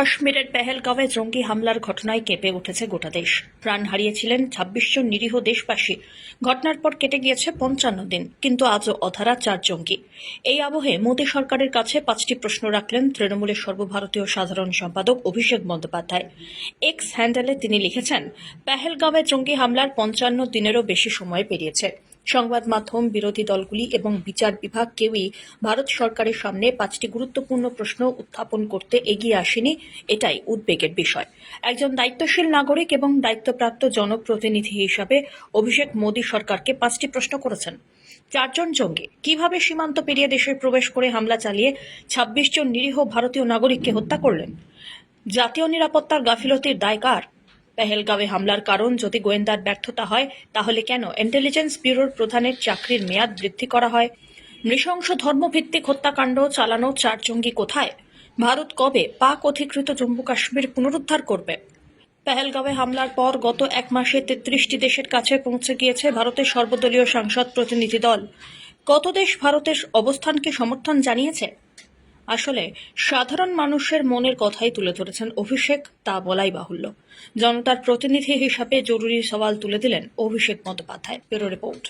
কাশ্মীরের পেহেলগাঁওয়ে জঙ্গি হামলার ঘটনায় কেঁপে উঠেছে গোটা দেশ। প্রাণ হারিয়েছিলেন ছাব্বিশ জন নিরীহ দেশবাসী। ঘটনার পর কেটে গিয়েছে পঞ্চান্ন দিন, কিন্তু আজও অধারা চার জঙ্গি। এই আবহে মোদী সরকারের কাছে পাঁচটি প্রশ্ন রাখলেন তৃণমূলের সর্বভারতীয় সাধারণ সম্পাদক অভিষেক বন্দ্যোপাধ্যায়। এক্স হ্যান্ডেলে তিনি লিখেছেন, পেহেলগাঁওয়ে জঙ্গি হামলার পঞ্চান্ন দিনেরও বেশি সময় পেরিয়েছে। সংবাদ মাধ্যম, বিরোধী দলগুলি এবং বিচার বিভাগ কেউই ভারত সরকারের সামনে পাঁচটি গুরুত্বপূর্ণ প্রশ্ন উত্থাপন করতে এগিয়ে আসেনি, এটাই উদ্বেগের বিষয়। একজন দায়িত্বশীল নাগরিক এবং দায়িত্বপ্রাপ্ত জনপ্রতিনিধি হিসাবে অভিষেক মোদী সরকারকে পাঁচটি প্রশ্ন করেছেন। চারজন জঙ্গি কীভাবে সীমান্ত পেরিয়ে দেশে প্রবেশ করে হামলা চালিয়ে ছাব্বিশ জন নিরীহ ভারতীয় নাগরিককে হত্যা করলেন? জাতীয় নিরাপত্তার গাফিলতির দায় কার? পেহেলগাঁওয়ে হামলার কারণ যদি গোয়েন্দার ব্যর্থতা হয়, তাহলে কেন ইন্টেলিজেন্স ব্যুরোর প্রধানের চাকরির মেয়াদ বৃদ্ধি করা হয়? নৃশংস ধর্মভিত্তিক হত্যাকাণ্ড চালানো চার জঙ্গি কোথায়? ভারত কবে পাক অধিকৃত জম্মু কাশ্মীর পুনরুদ্ধার করবে? পেহেলগাঁওয়ে হামলার পর গত এক মাসে তেত্রিশটি দেশের কাছে পৌঁছে গিয়েছে ভারতের সর্বদলীয় সাংসদ প্রতিনিধি দল। কত দেশ ভারতের অবস্থানকে সমর্থন জানিয়েছে? আসলে সাধারণ মানুষের মনের কথাই তুলে ধরেছেন অভিষেক, তা বলাই বাহুল্য। জনতার প্রতিনিধি হিসাবে জরুরি সওয়াল তুলে দিলেন অভিষেক বন্দ্যোপাধ্যায়। Bureau report.